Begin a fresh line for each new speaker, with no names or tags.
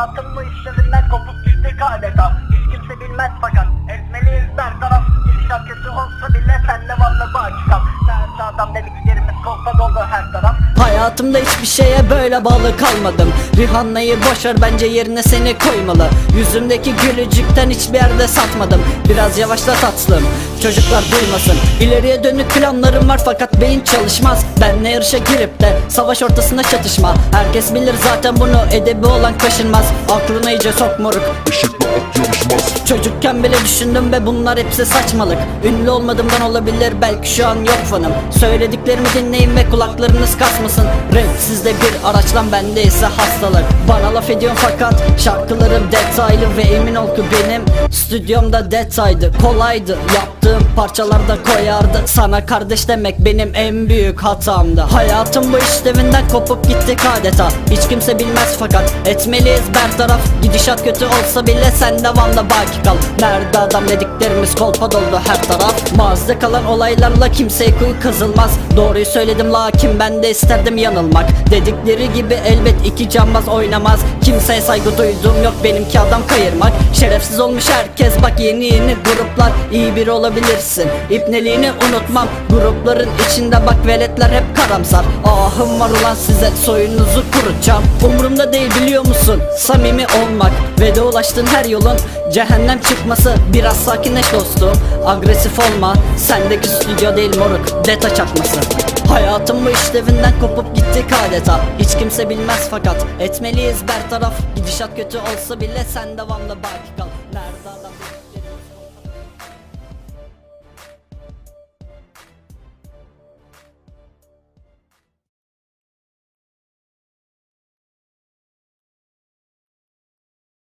Hayatımı işlerinden kopuk gittik adeta Hiç kimse bilmez fakat
Hayatımda hiçbir şeye böyle bağlı kalmadım. Rihanna'yı boşver bence yerine seni koymalı. Yüzümdeki gülücükten hiçbir yerde satmadım. Biraz yavaşla tatlım Çocuklar duymasın. İleriye dönük planlarım var fakat beyin çalışmaz. Benle yarışa girip de savaş ortasında çatışma. Herkes bilir zaten bunu edebi olan kaşınmaz. Aklına iyice sok moruk.
Işıkla at yarışmaz?
Çocukken bile düşündüm ve bunlar hepsi saçmalık. Ünlü olmadığımdan olabilir belki şu an yok fanım. Söylediklerimi dinleyin ve kulaklarınız kasmasın Rap sizde bir araç lan bende ise hastalık. Bana laf ediyorsun fakat şarkılarım detaylı Ve emin ol ki benim stüdyomda detaydı Kolaydı. Yaptığım parçalarda koyardı. Sana kardeş demek benim en büyük hatamdı. Hayatım bu işlevinden kopup gittik adeta. Hiç kimse bilmez fakat etmeliyiz bertaraf Gidişat kötü olsa bile sen devamlı baki kal. Nerede adam dediklerimiz kolpa doldu her taraf. Mazide kalan olaylarla kimseye kuyu kazılmaz. Doğruyu söyledim lakin ben de isterdim yanılmak. Dedikleri gibi elbet iki cambaz oynamaz. Kimseye saygı duyduğum yok benimki adam kayırmak. Şerefsiz olmuş herkes bak yeni yeni gruplar. İyi biri olabilirsin İpneliğini unutmam. Grupların içinde bak veletler hep karamsar. Ahım var ulan size soyunuzu kurutacağım Umurumda değil biliyor musun? Samimi olmak Ve de ulaştığın her yolun cehennem çıkması. Biraz sakinleş dostum agresif olma. Sendeki stüdyo değil moruk deta çakması. Hayatım bu işlevinden kopup gittik adeta. Hiç kimse bilmez fakat etmeliyiz bertaraf Gidişat kötü olsa bile sen devamlı baki kal